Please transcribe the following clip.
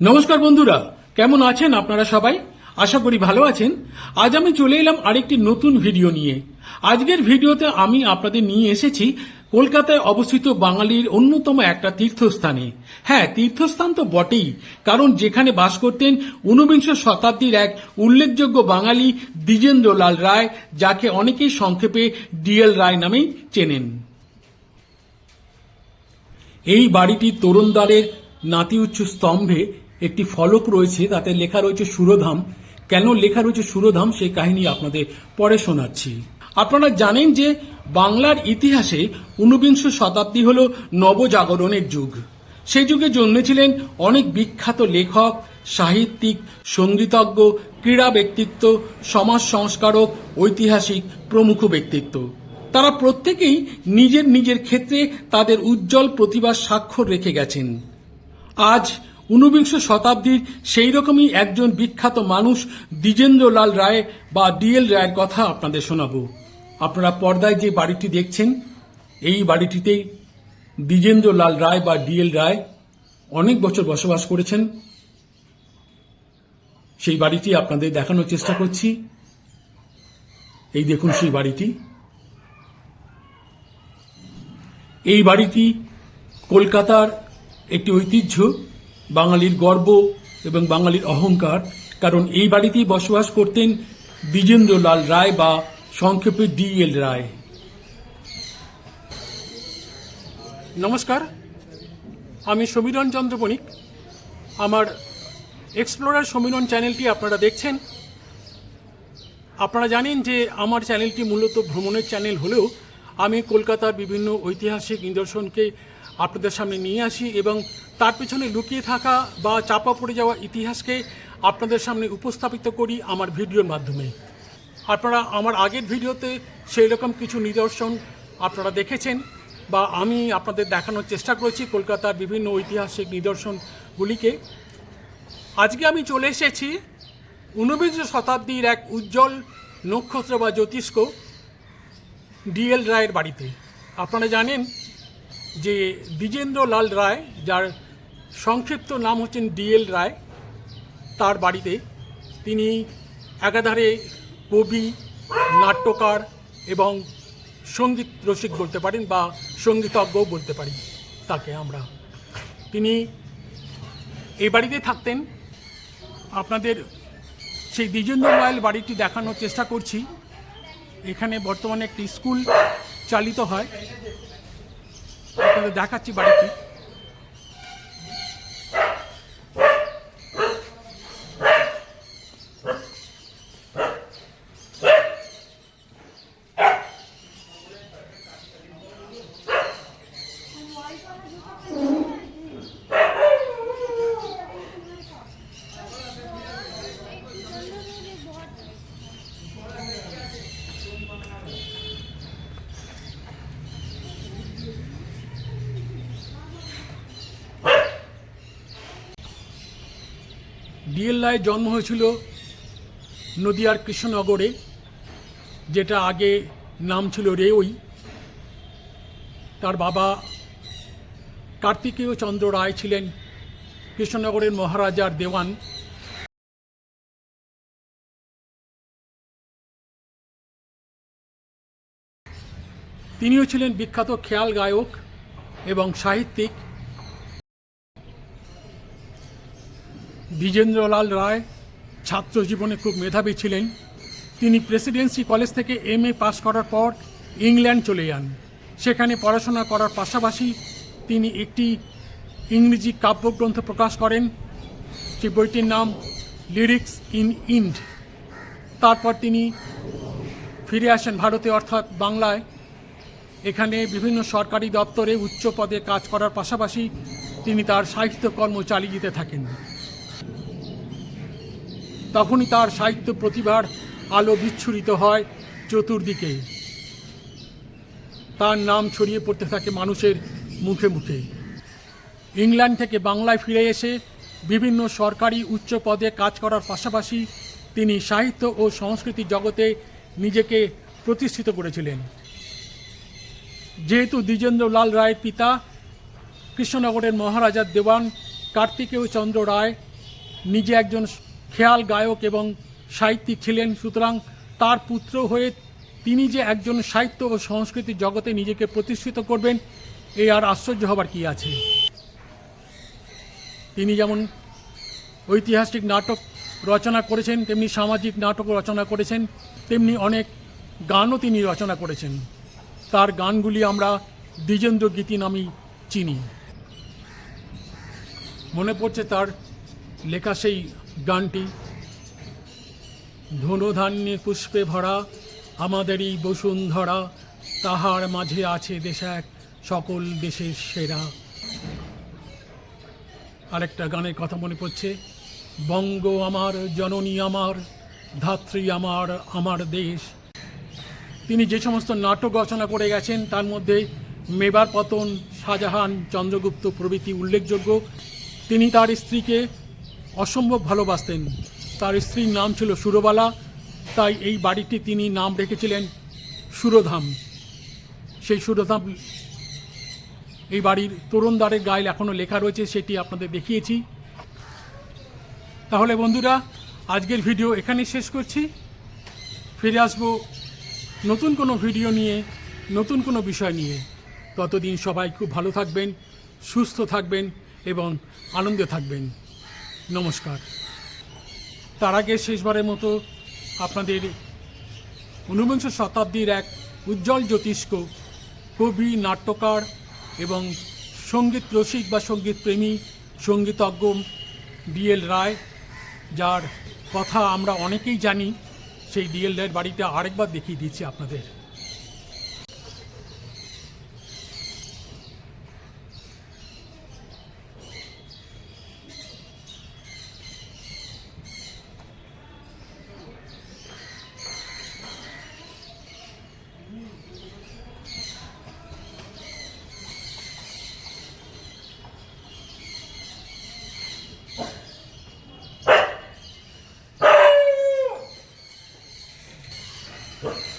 নমস্কার বন্ধুরা, কেমন আছেন আপনারা সবাই? আশা করি ভালো আছেন। আজ আমি চলে এলাম আরেকটি নতুন ভিডিও নিয়ে। আজকের ভিডিওতে আমি আপনাদের নিয়ে এসেছি কলকাতায় অবস্থিত বাঙালির অন্যতম একটা তীর্থস্থানে। হ্যাঁ তীর্থস্থান তো বটেই, কারণ যেখানে বাস করতেন ঊনবিংশ শতাব্দীর এক উল্লেখযোগ্য বাঙালি দ্বিজেন্দ্রলাল রায়, যাকে অনেকেই সংক্ষেপে ডিএল রায় নামেই চেনেন। এই বাড়িটি তরুণদ্বারের নাতি উচ্চ স্তম্ভে একটি ফলক রয়েছে, তাতে লেখা রয়েছে সুরধাম। কেন লেখা রয়েছে সুরধাম, সেই কাহিনী আপনাদের পরে শোনাচ্ছি। আপনারা জানেন যে বাংলার ইতিহাসে ঊনবিংশ শতাব্দী হল নবজাগরণের যুগ। সেই যুগে জন্মেছিলেন অনেক বিখ্যাত লেখক, সাহিত্যিক, সঙ্গীতজ্ঞ, ক্রীড়া ব্যক্তিত্ব, সমাজ সংস্কারক, ঐতিহাসিক প্রমুখ ব্যক্তিত্ব। তারা প্রত্যেকেই নিজের নিজের ক্ষেত্রে তাদের উজ্জ্বল প্রতিভার স্বাক্ষর রেখে গেছেন। আজ ঊনবিংশ শতাব্দীর সেই রকমই একজন বিখ্যাত মানুষ দ্বিজেন্দ্রলাল রায় বা ডিএল রায়ের কথা আপনাদের শোনাবো। আপনারা পর্দায় যে বাড়িটি দেখছেন, এই বাড়িটিতেই দ্বিজেন্দ্রলাল রায় বা ডিএল রায় অনেক বছর বসবাস করেছেন। সেই বাড়িটি আপনাদের দেখানোর চেষ্টা করছি। এই দেখুন সেই বাড়িটি। এই বাড়িটি কলকাতার একটি ঐতিহ্য। বাঙালির গর্ব এবং বাঙালির অহংকার। কারণ এই বাড়িতেই বসবাস করতেন দ্বিজেন্দ্রলাল রায় বা সংক্ষেপে ডিএল রায়। নমস্কার, আমি সমীরণ চন্দ্র বণিক আমার এক্সপ্লোরার সমীরণ চ্যানেলটি আপনারা দেখছেন। আপনারা জানেন যে আমার চ্যানেলটি মূলত ভ্রমণের চ্যানেল হলেও আমি কলকাতার বিভিন্ন ঐতিহাসিক নিদর্শনকে আপনাদের সামনে নিয়ে আসি এবং তার পেছনে লুকিয়ে থাকা বা চাপা পড়ে যাওয়া ইতিহাসকে আপনাদের সামনে উপস্থাপিত করি আমার ভিডিওর মাধ্যমে। আপনারা আমার আগের ভিডিওতে সেই রকম কিছু নিদর্শন আপনারা দেখেছেন বা আমি আপনাদের দেখানোর চেষ্টা করেছি কলকাতার বিভিন্ন ঐতিহাসিক নিদর্শনগুলিকে। আজকে আমি চলে এসেছি ঊনবিংশ শতাব্দীর এক উজ্জ্বল নক্ষত্র বা জ্যোতিষ্ক ডিএল রায়ের বাড়িতে। আপনারা জানেন যে দ্বিজেন্দ্র লাল রায়, যার সংক্ষিপ্ত নাম হচ্ছেন ডিএল রায়। তার বাড়িতে তিনি একাধারে কবি, নাট্যকার এবং সংগীত রসিক বলতে পারেন বা সঙ্গীতজ্ঞও বলতে পারি তাকে আমরা। তিনি এই বাড়িতে থাকতেন। আপনাদের সেই দ্বিজেন্দ্র রয়্যাল বাড়িটি দেখানোর চেষ্টা করছি। এখানে বর্তমানে একটি স্কুল চালিত হয়। আপনাদের দেখাচ্ছি বাড়িটি। ডিএল রায়ের জন্ম হয়েছিল নদিয়ার কৃষ্ণনগরে, যেটা আগে নাম ছিল রেওই তার বাবা কার্তিকেয় চন্দ্র রায় ছিলেন কৃষ্ণনগরের মহারাজার দেওয়ান। তিনিও ছিলেন বিখ্যাত খেয়াল গায়ক এবং সাহিত্যিক। দ্বিজেন্দ্রলাল রায় ছাত্র জীবনে খুব মেধাবী ছিলেন। তিনি প্রেসিডেন্সি কলেজ থেকে এম এ পাশ করার পর ইংল্যান্ড চলে যান। সেখানে পড়াশোনা করার পাশাপাশি তিনি একটি ইংরেজি কাব্যগ্রন্থ প্রকাশ করেন। সেই বইটির নাম লিরিক্স ইন ইন্ড তারপর তিনি ফিরে আসেন ভারতে, অর্থাৎ বাংলায়। এখানে বিভিন্ন সরকারি দপ্তরে উচ্চ পদে কাজ করার পাশাপাশি তিনি তার সাহিত্যকর্ম চালিয়ে যেতে থাকেন। তখনই তার সাহিত্য প্রতিভার আলো বিচ্ছুরিত হয় চতুর্দিকে। তার নাম ছড়িয়ে পড়তে থাকে মানুষের মুখে মুখে। ইংল্যান্ড থেকে বাংলায় ফিরে এসে বিভিন্ন সরকারি উচ্চ পদে কাজ করার পাশাপাশি তিনি সাহিত্য ও সংস্কৃতি জগতে নিজেকে প্রতিষ্ঠিত করেছিলেন। যেহেতু দ্বিজেন্দ্রলাল রায়ের পিতা কৃষ্ণনগরের মহারাজার দেওয়ান কার্তিকেয় চন্দ্র রায় নিজে একজন খেয়াল গায়ক এবং সাহিত্যিক ছিলেন, সুতরাং তার পুত্র হয়ে তিনি যে একজন সাহিত্য ও সংস্কৃতির জগতে নিজেকে প্রতিষ্ঠিত করবেন এই আর আশ্চর্য হবার কি আছে? তিনি যেমন ঐতিহাসিক নাটক রচনা করেছেন, তেমনি সামাজিক নাটক রচনা করেছেন, তেমনি অনেক গানও তিনি রচনা করেছেন। তার গানগুলি আমরা দ্বিজেন্দ্র গীতি নামেই চিনি। মনে পড়ছে তার লেখা সেই গানটি। ধনুধান্যে পুষ্পে ভরা আমাদেরই বসুন্ধরা, তাহার মাঝে আছে দেশ এক, সকল দেশের সেরা। আরেকটা গানের কথা মনে পড়ছে। বঙ্গ আমার, জননী আমার, ধাত্রী আমার আমার দেশ। তিনি যে সমস্ত নাটক রচনা করে গেছেন, তার মধ্যে মেবার পতন, শাহজাহান, চন্দ্রগুপ্ত প্রভৃতি উল্লেখযোগ্য। তিনি তার স্ত্রীকে অসম্ভব ভালোবাসতেন। তার স্ত্রীর নাম ছিল সুরবালা, তাই এই বাড়িটি তিনি নাম রেখেছিলেন সুরধাম। সেই সুরধাম, এই বাড়ির তরুণদ্বারের গায়ে এখনও লেখা রয়েছে, সেটি আপনাদের দেখিয়েছি। তাহলে বন্ধুরা, আজকের ভিডিও এখানেই শেষ করছি। ফিরে আসব নতুন কোনো ভিডিও নিয়ে, নতুন কোনো বিষয় নিয়ে। ততদিন সবাই খুব ভালো থাকবেন, সুস্থ থাকবেন এবং আনন্দে থাকবেন। নমস্কার। তার আগে শেষবারের মতো আপনাদের ঊনবিংশ শতাব্দীর এক উজ্জ্বল জ্যোতিষ্ক, কবি, নাট্যকার এবং সংগীত রসিক বা সংগীত প্রেমী, সঙ্গীতজ্ঞ ডিএল রায়, যার কথা আমরা অনেকেই জানি, সেই ডিএল রায়ের বাড়িটা আরেকবার দেখিয়ে দিচ্ছি আপনাদের। Sure.